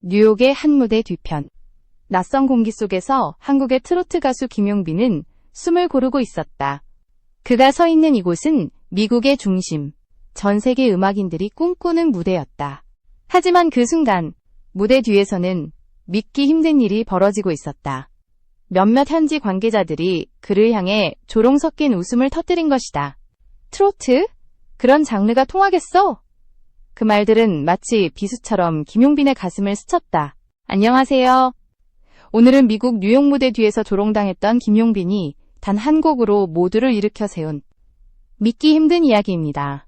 뉴욕의 한 무대 뒤편. 낯선 공기 속에서 한국의 트로트 가수 김용빈은 숨을 고르고 있었다. 그가 서 있는 이곳은 미국의 중심, 전 세계 음악인들이 꿈꾸는 무대였다. 하지만 그 순간, 무대 뒤에서는 믿기 힘든 일이 벌어지고 있었다. 몇몇 현지 관계자들이 그를 향해 조롱 섞인 웃음을 터뜨린 것이다. 트로트? 그런 장르가 통하겠어? 그 말들은 마치 비수처럼 김용빈의 가슴을 스쳤다. 안녕하세요. 오늘은 미국 뉴욕 무대 뒤에서 조롱당했던 김용빈이 단 한 곡으로 모두를 일으켜 세운 믿기 힘든 이야기입니다.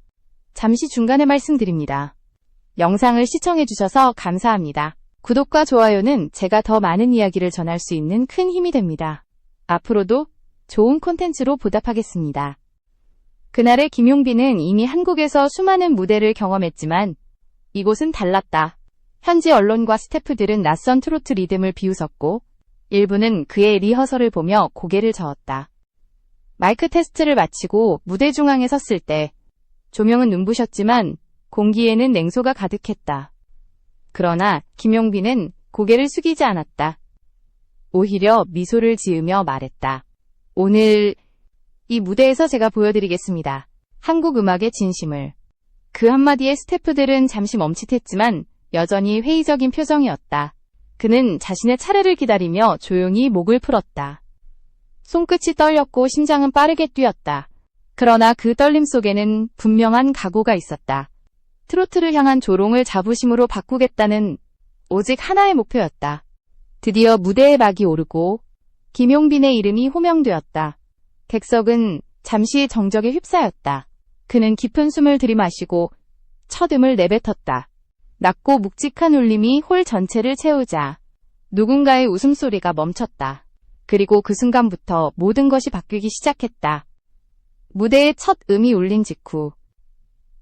잠시 중간에 말씀드립니다. 영상을 시청해주셔서 감사합니다. 구독과 좋아요는 제가 더 많은 이야기를 전할 수 있는 큰 힘이 됩니다. 앞으로도 좋은 콘텐츠로 보답하겠습니다. 그날의 김용빈은 이미 한국에서 수많은 무대를 경험했지만 이곳은 달랐다. 현지 언론과 스태프들은 낯선 트로트 리듬을 비웃었고 일부는 그의 리허설을 보며 고개를 저었다. 마이크 테스트를 마치고 무대 중앙에 섰을 때 조명은 눈부셨지만 공기에는 냉소가 가득했다. 그러나 김용빈은 고개를 숙이지 않았다. 오히려 미소를 지으며 말했다. 오늘 이 무대에서 제가 보여드리겠습니다. 한국 음악의 진심을. 그 한마디에 스태프들은 잠시 멈칫했지만 여전히 회의적인 표정이었다. 그는 자신의 차례를 기다리며 조용히 목을 풀었다. 손끝이 떨렸고 심장은 빠르게 뛰었다. 그러나 그 떨림 속에는 분명한 각오가 있었다. 트로트를 향한 조롱을 자부심으로 바꾸겠다는 오직 하나의 목표였다. 드디어 무대에 막이 오르고 김용빈의 이름이 호명되었다. 객석은 잠시 정적에 휩싸였다. 그는 깊은 숨을 들이마시고 첫 음을 내뱉었다. 낮고 묵직한 울림이 홀 전체를 채우자 누군가의 웃음소리가 멈췄다. 그리고 그 순간부터 모든 것이 바뀌기 시작했다. 무대의 첫 음이 울린 직후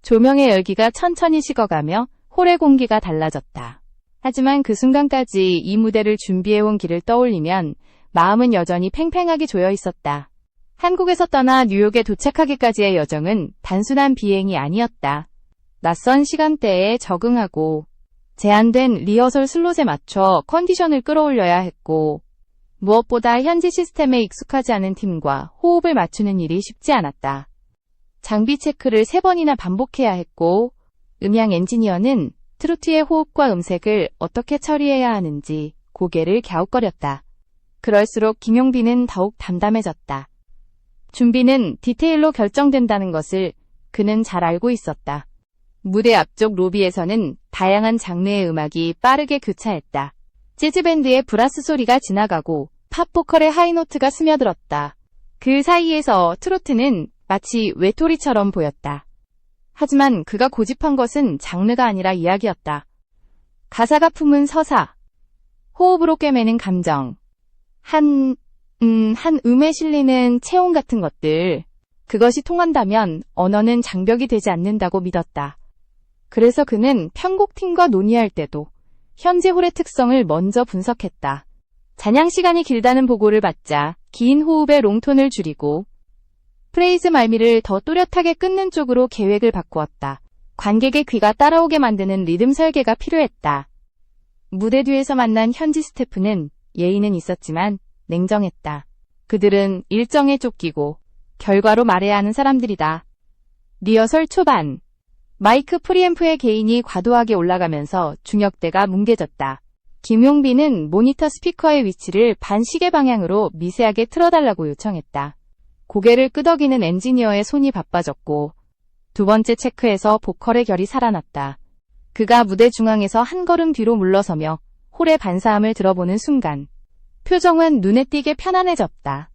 조명의 열기가 천천히 식어가며 홀의 공기가 달라졌다. 하지만 그 순간까지 이 무대를 준비해온 길을 떠올리면 마음은 여전히 팽팽하게 조여 있었다. 한국에서 떠나 뉴욕에 도착하기까지의 여정은 단순한 비행이 아니었다. 낯선 시간대에 적응하고 제한된 리허설 슬롯에 맞춰 컨디션을 끌어올려야 했고 무엇보다 현지 시스템에 익숙하지 않은 팀과 호흡을 맞추는 일이 쉽지 않았다. 장비 체크를 세 번이나 반복해야 했고 음향 엔지니어는 트로트의 호흡과 음색을 어떻게 처리해야 하는지 고개를 갸웃거렸다. 그럴수록 김용빈은 더욱 담담해졌다. 준비는 디테일로 결정된다는 것을 그는 잘 알고 있었다. 무대 앞쪽 로비에서는 다양한 장르의 음악이 빠르게 교차했다. 재즈밴드의 브라스 소리가 지나가고 팝보컬의 하이노트가 스며들었다. 그 사이에서 트로트는 마치 외톨이처럼 보였다. 하지만 그가 고집한 것은 장르가 아니라 이야기였다. 가사가 품은 서사, 호흡으로 꿰매는 감정, 한, 음, 한 음에 실리는 체온 같은 것들. 그것이 통한다면 언어는 장벽이 되지 않는다고 믿었다. 그래서 그는 편곡팀과 논의할 때도 현재 홀의 특성을 먼저 분석했다. 잔향 시간이 길다는 보고를 받자 긴 호흡에 롱톤을 줄이고 프레이즈 말미를 더 또렷하게 끊는 쪽으로 계획을 바꾸었다. 관객의 귀가 따라오게 만드는 리듬 설계가 필요했다. 무대 뒤에서 만난 현지 스태프는 예의는 있었지만 냉정했다. 그들은 일정에 쫓기고 결과로 말해야 하는 사람들이다. 리허설 초반 마이크 프리앰프의 개인이 과도하게 올라가면서 중역대가 뭉개졌다. 김용빈은 모니터 스피커의 위치를 반시계 방향으로 미세하게 틀어달라고 요청했다. 고개를 끄덕이는 엔지니어의 손이 바빠졌고 두 번째 체크에서 보컬의 결이 살아났다. 그가 무대 중앙에서 한 걸음 뒤로 물러서며 홀의 반사함을 들어보는 순간 표정은 눈에 띄게 편안해졌다.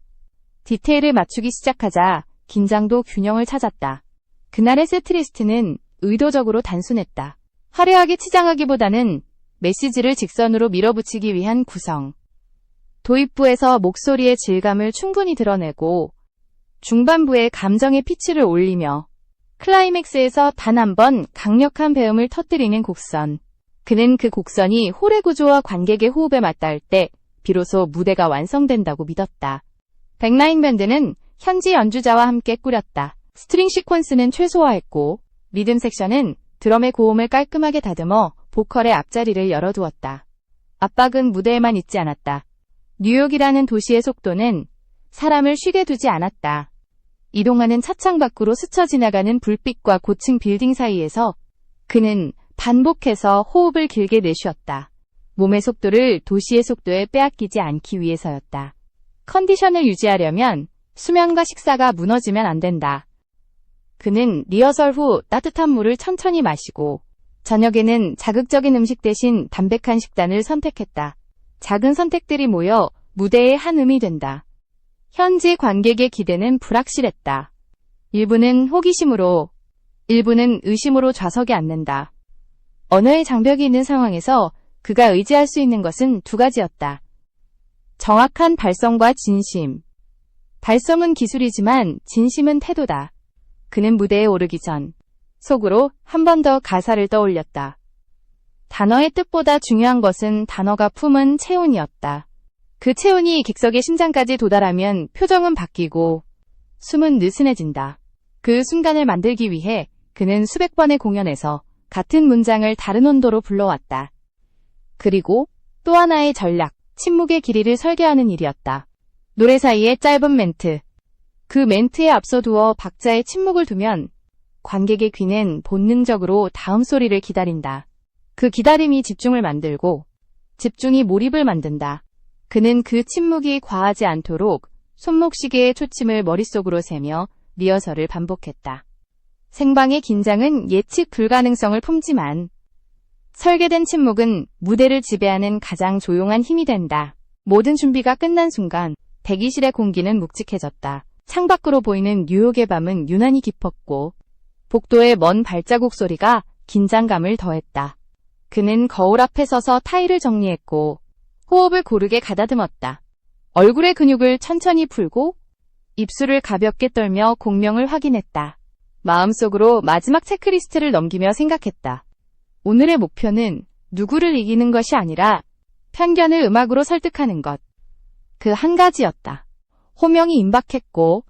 디테일을 맞추기 시작하자 긴장도 균형을 찾았다. 그날의 세트리스트는 의도적으로 단순했다. 화려하게 치장하기보다는 메시지를 직선으로 밀어붙이기 위한 구성. 도입부에서 목소리의 질감을 충분히 드러내고 중반부에 감정의 피치를 올리며 클라이맥스에서 단 한 번 강력한 배음을 터뜨리는 곡선. 그는 그 곡선이 홀의 구조와 관객의 호흡에 맞닿을 때 비로소 무대가 완성된다고 믿었다. 백라인 밴드는 현지 연주자와 함께 꾸렸다. 스트링 시퀀스는 최소화했고 리듬 섹션은 드럼의 고음을 깔끔하게 다듬어 보컬의 앞자리를 열어두었다. 압박은 무대에만 있지 않았다. 뉴욕이라는 도시의 속도는 사람을 쉬게 두지 않았다. 이동하는 차창 밖으로 스쳐 지나가는 불빛과 고층 빌딩 사이에서 그는 반복해서 호흡을 길게 내쉬었다. 몸의 속도를 도시의 속도에 빼앗기지 않기 위해서였다. 컨디션을 유지하려면 수면과 식사가 무너지면 안 된다. 그는 리허설 후 따뜻한 물을 천천히 마시고 저녁에는 자극적인 음식 대신 담백한 식단을 선택했다. 작은 선택들이 모여 무대의 한 음이 된다. 현지 관객의 기대는 불확실했다. 일부는 호기심으로, 일부는 의심으로 좌석에 앉는다. 언어의 장벽이 있는 상황에서 그가 의지할 수 있는 것은 두 가지였다. 정확한 발성과 진심. 발성은 기술이지만 진심은 태도다. 그는 무대에 오르기 전 속으로 한 번 더 가사를 떠올렸다. 단어의 뜻보다 중요한 것은 단어가 품은 체온이었다. 그 체온이 객석의 심장까지 도달하면 표정은 바뀌고 숨은 느슨해진다. 그 순간을 만들기 위해 그는 수백 번의 공연에서 같은 문장을 다른 온도로 불러왔다. 그리고 또 하나의 전략, 침묵의 길이를 설계하는 일이었다. 노래 사이에 짧은 멘트. 그 멘트에 앞서 두어 박자의 침묵을 두면 관객의 귀는 본능적으로 다음 소리를 기다린다. 그 기다림이 집중을 만들고 집중이 몰입을 만든다. 그는 그 침묵이 과하지 않도록 손목시계의 초침을 머릿속으로 세며 리허설을 반복했다. 생방의 긴장은 예측 불가능성을 품지만 설계된 침묵은 무대를 지배하는 가장 조용한 힘이 된다. 모든 준비가 끝난 순간 대기실의 공기는 묵직해졌다. 창밖으로 보이는 뉴욕의 밤은 유난히 깊었고 복도의 먼 발자국 소리가 긴장감을 더했다. 그는 거울 앞에 서서 타일을 정리했고 호흡을 고르게 가다듬었다. 얼굴의 근육을 천천히 풀고 입술을 가볍게 떨며 공명을 확인했다. 마음속으로 마지막 체크리스트를 넘기며 생각했다. 오늘의 목표는 누구를 이기는 것이 아니라 편견을 음악으로 설득하는 것. 그 한 가지였다. 호명이 임박했고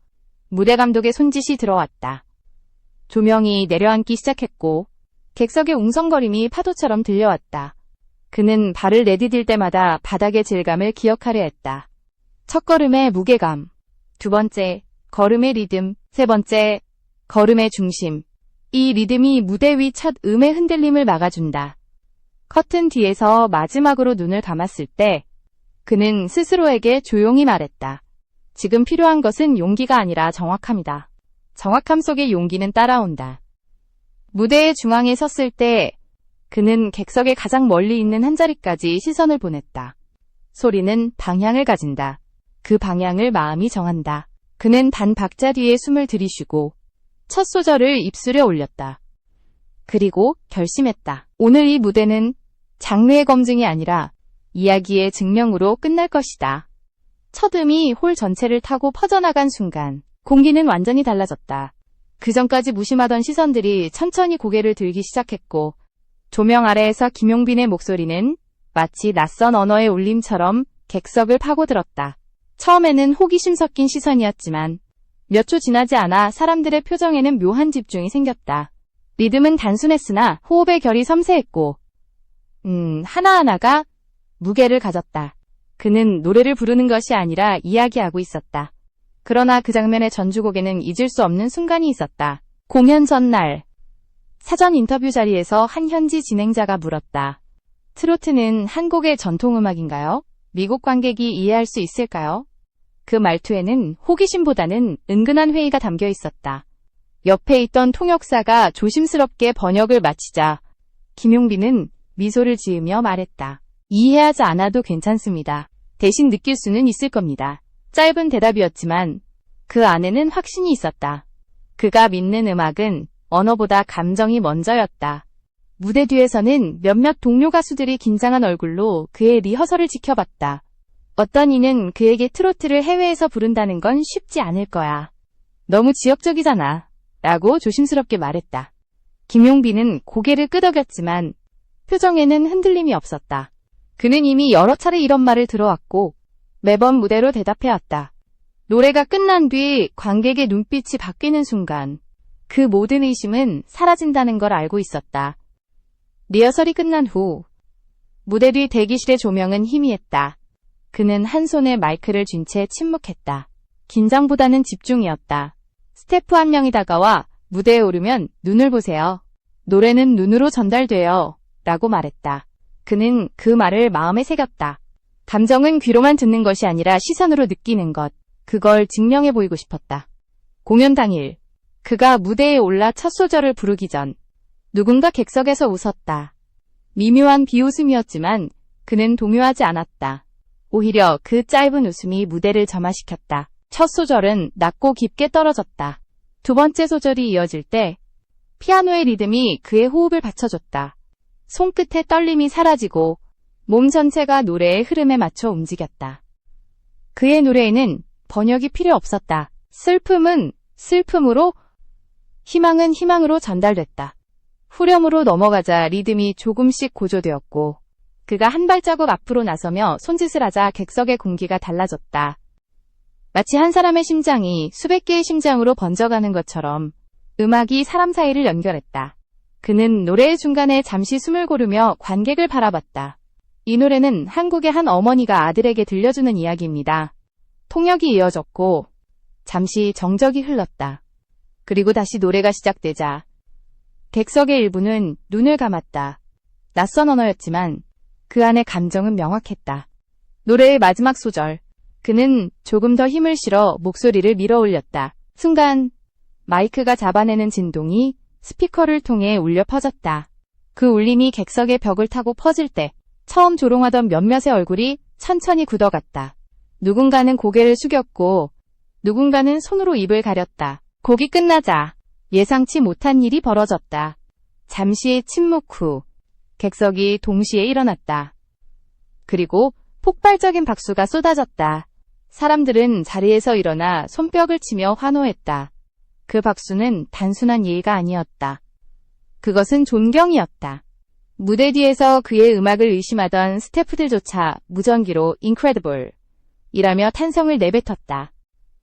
무대 감독의 손짓이 들어왔다. 조명이 내려앉기 시작했고 객석의 웅성거림이 파도처럼 들려왔다. 그는 발을 내디딜 때마다 바닥의 질감을 기억하려 했다. 첫 걸음의 무게감, 두 번째, 걸음의 리듬, 세 번째, 걸음의 중심. 이 리듬이 무대 위 첫 음의 흔들림을 막아준다. 커튼 뒤에서 마지막으로 눈을 감았을 때 그는 스스로에게 조용히 말했다. 지금 필요한 것은 용기가 아니라 정확함이다. 정확함 속에 용기는 따라온다. 무대의 중앙에 섰을 때 그는 객석의 가장 멀리 있는 한 자리까지 시선을 보냈다. 소리는 방향을 가진다. 그 방향을 마음이 정한다. 그는 단 박자 뒤에 숨을 들이쉬고 첫 소절을 입술에 올렸다. 그리고 결심했다. 오늘 이 무대는 장르의 검증이 아니라 이야기의 증명으로 끝날 것이다. 첫 음이 홀 전체를 타고 퍼져나간 순간 공기는 완전히 달라졌다. 그 전까지 무심하던 시선들이 천천히 고개를 들기 시작했고 조명 아래에서 김용빈의 목소리는 마치 낯선 언어의 울림처럼 객석을 파고들었다. 처음에는 호기심 섞인 시선이었지만 몇 초 지나지 않아 사람들의 표정에는 묘한 집중이 생겼다. 리듬은 단순했으나 호흡의 결이 섬세했고 음, 하나하나가 무게를 가졌다. 그는 노래를 부르는 것이 아니라 이야기하고 있었다. 그러나 그 장면의 전주곡에는 잊을 수 없는 순간이 있었다. 공연 전날 사전 인터뷰 자리에서 한 현지 진행자가 물었다. 트로트는 한국의 전통음악인가요? 미국 관객이 이해할 수 있을까요? 그 말투에는 호기심보다는 은근한 회의가 담겨 있었다. 옆에 있던 통역사가 조심스럽게 번역을 마치자 김용빈은 미소를 지으며 말했다. 이해하지 않아도 괜찮습니다. 대신 느낄 수는 있을 겁니다. 짧은 대답이었지만 그 안에는 확신이 있었다. 그가 믿는 음악은 언어보다 감정이 먼저였다. 무대 뒤에서는 몇몇 동료 가수들이 긴장한 얼굴로 그의 리허설을 지켜봤다. 어떤 이는 그에게 트로트를 해외에서 부른다는 건 쉽지 않을 거야. 너무 지역적이잖아. 라고 조심스럽게 말했다. 김용빈은 고개를 끄덕였지만 표정에는 흔들림이 없었다. 그는 이미 여러 차례 이런 말을 들어왔고 매번 무대로 대답해왔다. 노래가 끝난 뒤 관객의 눈빛이 바뀌는 순간 그 모든 의심은 사라진다는 걸 알고 있었다. 리허설이 끝난 후 무대 뒤 대기실의 조명은 희미했다. 그는 한 손에 마이크를 쥔 채 침묵했다. 긴장보다는 집중이었다. 스태프 한 명이 다가와 무대에 오르면 눈을 보세요. 노래는 눈으로 전달돼요. 라고 말했다. 그는 그 말을 마음에 새겼다. 감정은 귀로만 듣는 것이 아니라 시선으로 느끼는 것. 그걸 증명해 보이고 싶었다. 공연 당일, 그가 무대에 올라 첫 소절을 부르기 전, 누군가 객석에서 웃었다. 미묘한 비웃음이었지만 그는 동요하지 않았다. 오히려 그 짧은 웃음이 무대를 점화시켰다. 첫 소절은 낮고 깊게 떨어졌다. 두 번째 소절이 이어질 때 피아노의 리듬이 그의 호흡을 받쳐줬다. 손끝의 떨림이 사라지고 몸 전체가 노래의 흐름에 맞춰 움직였다. 그의 노래에는 번역이 필요 없었다. 슬픔은 슬픔으로, 희망은 희망으로 전달됐다. 후렴으로 넘어가자 리듬이 조금씩 고조되었고, 그가 한 발자국 앞으로 나서며 손짓을 하자 객석의 공기가 달라졌다. 마치 한 사람의 심장이 수백 개의 심장으로 번져가는 것처럼 음악이 사람 사이를 연결했다. 그는 노래의 중간에 잠시 숨을 고르며 관객을 바라봤다. 이 노래는 한국의 한 어머니가 아들에게 들려주는 이야기입니다. 통역이 이어졌고, 잠시 정적이 흘렀다. 그리고 다시 노래가 시작되자, 객석의 일부는 눈을 감았다. 낯선 언어였지만, 그 안의 감정은 명확했다. 노래의 마지막 소절, 그는 조금 더 힘을 실어 목소리를 밀어 올렸다. 순간, 마이크가 잡아내는 진동이 스피커를 통해 울려 퍼졌다. 그 울림이 객석의 벽을 타고 퍼질 때, 처음 조롱하던 몇몇의 얼굴이 천천히 굳어갔다. 누군가는 고개를 숙였고 누군가는 손으로 입을 가렸다. 곡이 끝나자 예상치 못한 일이 벌어졌다. 잠시의 침묵 후 객석이 동시에 일어났다. 그리고 폭발적인 박수가 쏟아졌다. 사람들은 자리에서 일어나 손뼉을 치며 환호했다. 그 박수는 단순한 예의가 아니었다. 그것은 존경이었다. 무대 뒤에서 그의 음악을 의심하던 스태프들조차 무전기로 incredible 이라며 탄성을 내뱉었다.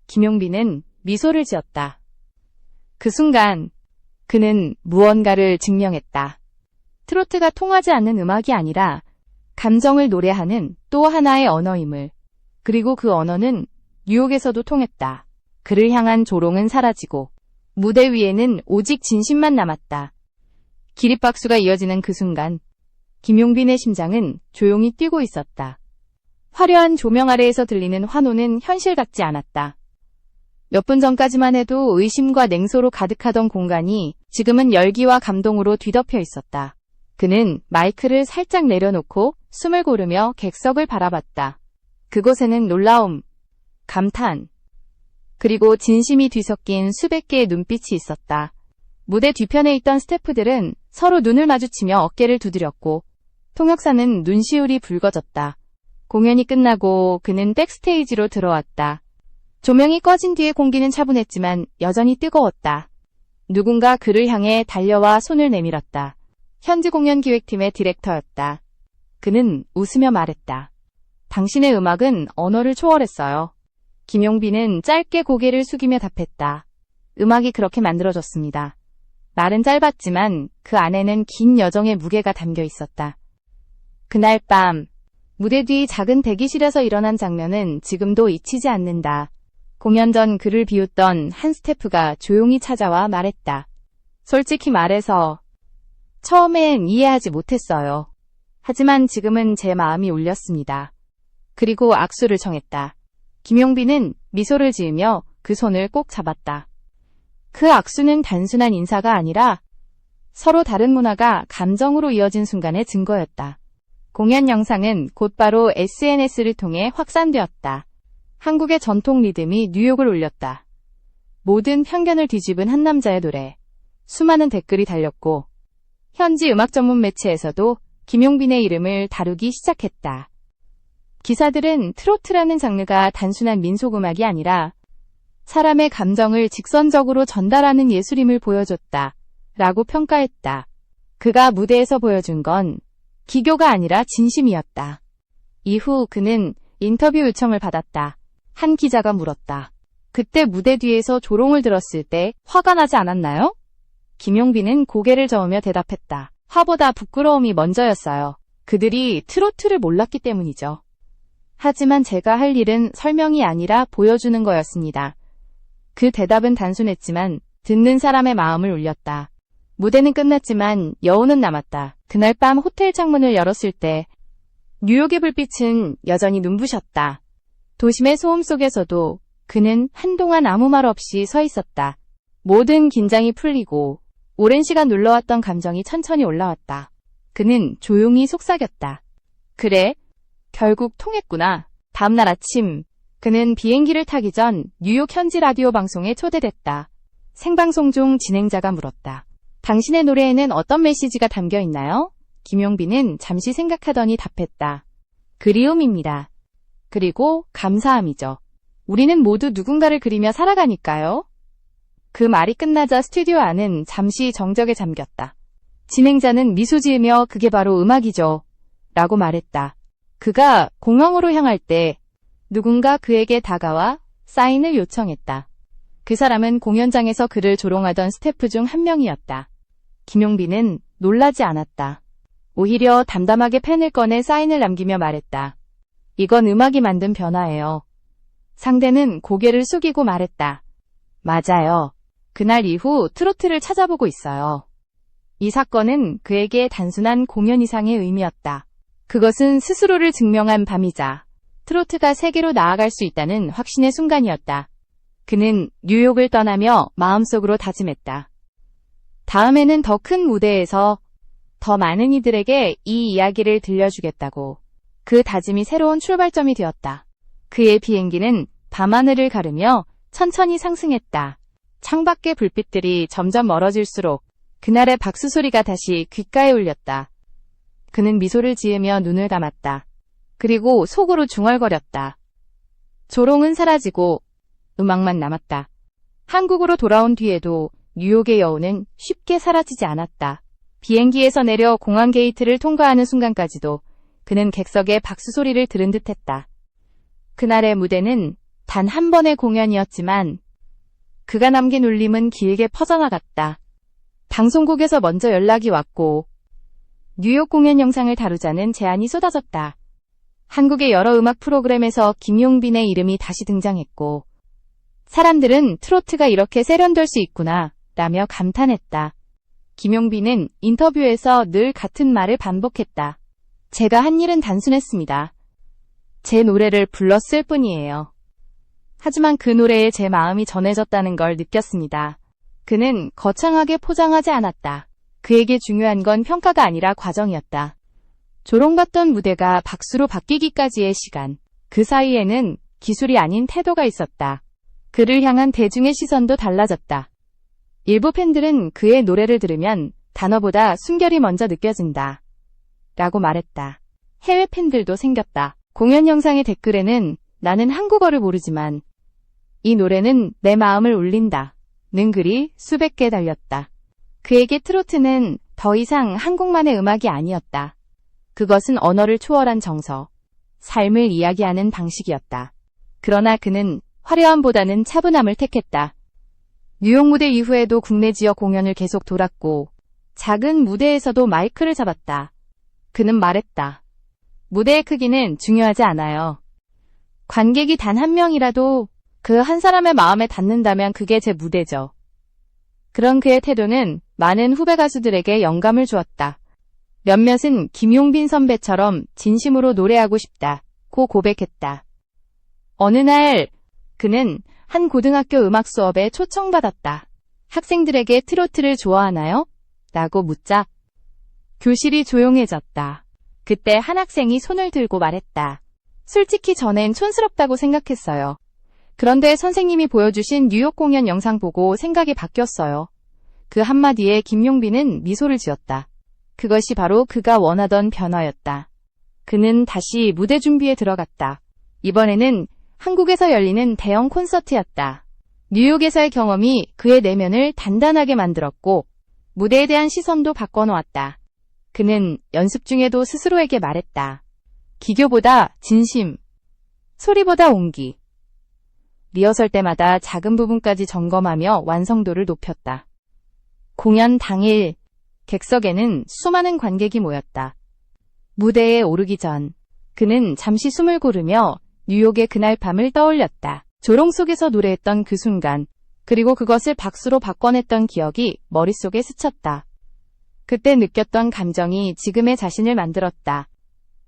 김용빈은 미소를 지었다. 그 순간 그는 무언가를 증명했다. 트로트가 통하지 않는 음악이 아니라 감정을 노래하는 또 하나의 언어임을. 그리고 그 언어는 뉴욕에서도 통했다. 그를 향한 조롱은 사라지고 무대 위에는 오직 진심만 남았다. 기립박수가 이어지는 그 순간 김용빈의 심장은 조용히 뛰고 있었다. 화려한 조명 아래에서 들리는 환호는 현실 같지 않았다. 몇 분 전까지만 해도 의심과 냉소로 가득하던 공간이 지금은 열기와 감동으로 뒤덮여 있었다. 그는 마이크를 살짝 내려놓고 숨을 고르며 객석을 바라봤다. 그곳에는 놀라움, 감탄, 그리고 진심이 뒤섞인 수백 개의 눈빛이 있었다. 무대 뒤편에 있던 스태프들은 서로 눈을 마주치며 어깨를 두드렸고, 통역사는 눈시울이 붉어졌다. 공연이 끝나고 그는 백스테이지로 들어왔다. 조명이 꺼진 뒤에 공기는 차분했지만 여전히 뜨거웠다. 누군가 그를 향해 달려와 손을 내밀었다. 현지 공연 기획팀의 디렉터였다. 그는 웃으며 말했다. 당신의 음악은 언어를 초월했어요. 김용빈은 짧게 고개를 숙이며 답했다. 음악이 그렇게 만들어졌습니다. 말은 짧았지만 그 안에는 긴 여정의 무게가 담겨 있었다. 그날 밤, 무대 뒤 작은 대기실에서 일어난 장면은 지금도 잊히지 않는다. 공연 전 그를 비웃던 한 스태프가 조용히 찾아와 말했다. 솔직히 말해서 처음엔 이해하지 못했어요. 하지만 지금은 제 마음이 울렸습니다. 그리고 악수를 청했다. 김용빈은 미소를 지으며 그 손을 꼭 잡았다. 그 악수는 단순한 인사가 아니라 서로 다른 문화가 감정으로 이어진 순간의 증거였다. 공연 영상은 곧바로 SNS를 통해 확산되었다. 한국의 전통 리듬이 뉴욕을 울렸다. 모든 편견을 뒤집은 한 남자의 노래. 수많은 댓글이 달렸고, 현지 음악 전문 매체에서도 김용빈의 이름을 다루기 시작했다. 기사들은 트로트라는 장르가 단순한 민속음악이 아니라 사람의 감정을 직선적으로 전달하는 예술임을 보여줬다. 라고 평가했다. 그가 무대에서 보여준 건 기교가 아니라 진심이었다. 이후 그는 인터뷰 요청을 받았다. 한 기자가 물었다. 그때 무대 뒤에서 조롱을 들었을 때 화가 나지 않았나요? 김용빈은 고개를 저으며 대답했다. 화보다 부끄러움이 먼저였어요. 그들이 트로트를 몰랐기 때문이죠. 하지만 제가 할 일은 설명이 아니라 보여주는 거였습니다. 그 대답은 단순했지만 듣는 사람의 마음을 울렸다. 무대는 끝났지만 여운은 남았다. 그날 밤 호텔 창문을 열었을 때 뉴욕의 불빛은 여전히 눈부셨다. 도심의 소음 속에서도 그는 한동안 아무 말 없이 서 있었다. 모든 긴장이 풀리고 오랜 시간 눌러왔던 감정이 천천히 올라왔다. 그는 조용히 속삭였다. 그래, 결국 통했구나. 다음날 아침, 그는 비행기를 타기 전 뉴욕 현지 라디오 방송에 초대됐다. 생방송 중 진행자가 물었다. 당신의 노래에는 어떤 메시지가 담겨 있나요? 김용빈은 잠시 생각하더니 답했다. 그리움입니다. 그리고 감사함이죠. 우리는 모두 누군가를 그리며 살아가니까요. 그 말이 끝나자 스튜디오 안은 잠시 정적에 잠겼다. 진행자는 미소 지으며 그게 바로 음악이죠. 라고 말했다. 그가 공항으로 향할 때 누군가 그에게 다가와 사인을 요청했다. 그 사람은 공연장에서 그를 조롱하던 스태프 중 한 명이었다. 김용빈은 놀라지 않았다. 오히려 담담하게 펜을 꺼내 사인을 남기며 말했다. 이건 음악이 만든 변화예요. 상대는 고개를 숙이고 말했다. 맞아요. 그날 이후 트로트를 찾아보고 있어요. 이 사건은 그에게 단순한 공연 이상의 의미였다. 그것은 스스로를 증명한 밤이자 트로트가 세계로 나아갈 수 있다는 확신의 순간이었다. 그는 뉴욕을 떠나며 마음속으로 다짐했다. 다음에는 더 큰 무대에서 더 많은 이들에게 이 이야기를 들려주겠다고. 그 다짐이 새로운 출발점이 되었다. 그의 비행기는 밤하늘을 가르며 천천히 상승했다. 창밖의 불빛들이 점점 멀어질수록 그날의 박수 소리가 다시 귓가에 울렸다. 그는 미소를 지으며 눈을 감았다. 그리고 속으로 중얼거렸다. 조롱은 사라지고 음악만 남았다. 한국으로 돌아온 뒤에도 뉴욕의 여운은 쉽게 사라지지 않았다. 비행기에서 내려 공항 게이트를 통과하는 순간까지도 그는 객석의 박수 소리를 들은 듯했다. 그날의 무대는 단 한 번의 공연이었지만 그가 남긴 울림은 길게 퍼져나갔다. 방송국에서 먼저 연락이 왔고 뉴욕 공연 영상을 다루자는 제안이 쏟아졌다. 한국의 여러 음악 프로그램에서 김용빈의 이름이 다시 등장했고 사람들은 트로트가 이렇게 세련될 수 있구나 라며 감탄했다. 김용빈은 인터뷰에서 늘 같은 말을 반복했다. 제가 한 일은 단순했습니다. 제 노래를 불렀을 뿐이에요. 하지만 그 노래에 제 마음이 전해졌다는 걸 느꼈습니다. 그는 거창하게 포장하지 않았다. 그에게 중요한 건 평가가 아니라 과정이었다. 조롱받던 무대가 박수로 바뀌기까지의 시간. 그 사이에는 기술이 아닌 태도가 있었다. 그를 향한 대중의 시선도 달라졌다. 일부 팬들은 그의 노래를 들으면 단어보다 숨결이 먼저 느껴진다. 라고 말했다. 해외 팬들도 생겼다. 공연 영상의 댓글에는 나는 한국어를 모르지만 이 노래는 내 마음을 울린다. 는 글이 수백 개 달렸다. 그에게 트로트는 더 이상 한국만의 음악이 아니었다. 그것은 언어를 초월한 정서, 삶을 이야기하는 방식이었다. 그러나 그는 화려함보다는 차분함을 택했다. 뉴욕 무대 이후에도 국내 지역 공연을 계속 돌았고, 작은 무대에서도 마이크를 잡았다. 그는 말했다. 무대의 크기는 중요하지 않아요. 관객이 단 한 명이라도 그 한 사람의 마음에 닿는다면 그게 제 무대죠. 그런 그의 태도는 많은 후배 가수들에게 영감을 주었다. 몇몇은 김용빈 선배처럼 진심으로 노래하고 싶다. 고 고백했다. 어느 날 그는 한 고등학교 음악 수업에 초청받았다. 학생들에게 트로트를 좋아하나요? 라고 묻자 교실이 조용해졌다. 그때 한 학생이 손을 들고 말했다. 솔직히 전엔 촌스럽다고 생각했어요. 그런데 선생님이 보여주신 뉴욕 공연 영상 보고 생각이 바뀌었어요. 그 한마디에 김용빈은 미소를 지었다. 그것이 바로 그가 원하던 변화였다. 그는 다시 무대 준비에 들어갔다. 이번에는 한국에서 열리는 대형 콘서트였다. 뉴욕에서의 경험이 그의 내면을 단단하게 만들었고 무대에 대한 시선도 바꿔놓았다. 그는 연습 중에도 스스로에게 말했다. 기교보다 진심, 소리보다 온기. 리허설 때마다 작은 부분까지 점검하며 완성도를 높였다. 공연 당일 객석에는 수많은 관객이 모였다. 무대에 오르기 전 그는 잠시 숨을 고르며 뉴욕의 그날 밤을 떠올렸다. 조롱 속에서 노래했던 그 순간, 그리고 그것을 박수로 바꿔냈던 기억이 머릿속에 스쳤다. 그때 느꼈던 감정이 지금의 자신을 만들었다.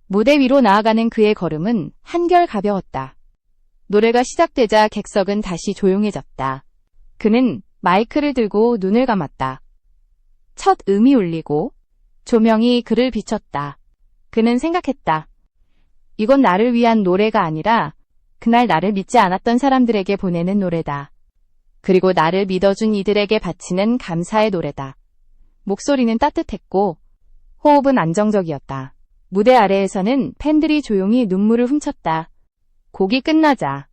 무대 위로 나아가는 그의 걸음은 한결 가벼웠다. 노래가 시작되자 객석은 다시 조용해졌다. 그는 마이크를 들고 눈을 감았다. 첫 음이 울리고 조명이 그를 비췄다. 그는 생각했다. 이건 나를 위한 노래가 아니라 그날 나를 믿지 않았던 사람들에게 보내는 노래다. 그리고 나를 믿어준 이들에게 바치는 감사의 노래다. 목소리는 따뜻했고 호흡은 안정적이었다. 무대 아래에서는 팬들이 조용히 눈물을 훔쳤다. 곡이 끝나자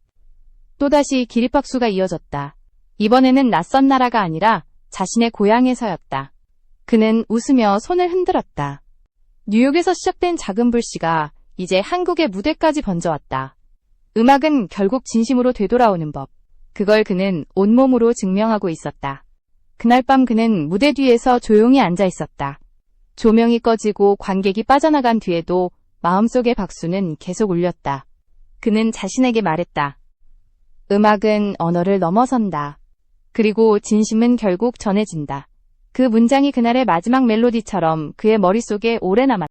또다시 기립박수가 이어졌다. 이번에는 낯선 나라가 아니라 자신의 고향에서였다. 그는 웃으며 손을 흔들었다. 뉴욕에서 시작된 작은 불씨가 이제 한국의 무대까지 번져왔다. 음악은 결국 진심으로 되돌아오는 법. 그걸 그는 온몸으로 증명하고 있었다. 그날 밤 그는 무대 뒤에서 조용히 앉아 있었다. 조명이 꺼지고 관객이 빠져나간 뒤에도 마음속의 박수는 계속 울렸다. 그는 자신에게 말했다. 음악은 언어를 넘어선다. 그리고 진심은 결국 전해진다. 그 문장이 그날의 마지막 멜로디처럼 그의 머릿속에 오래 남았다.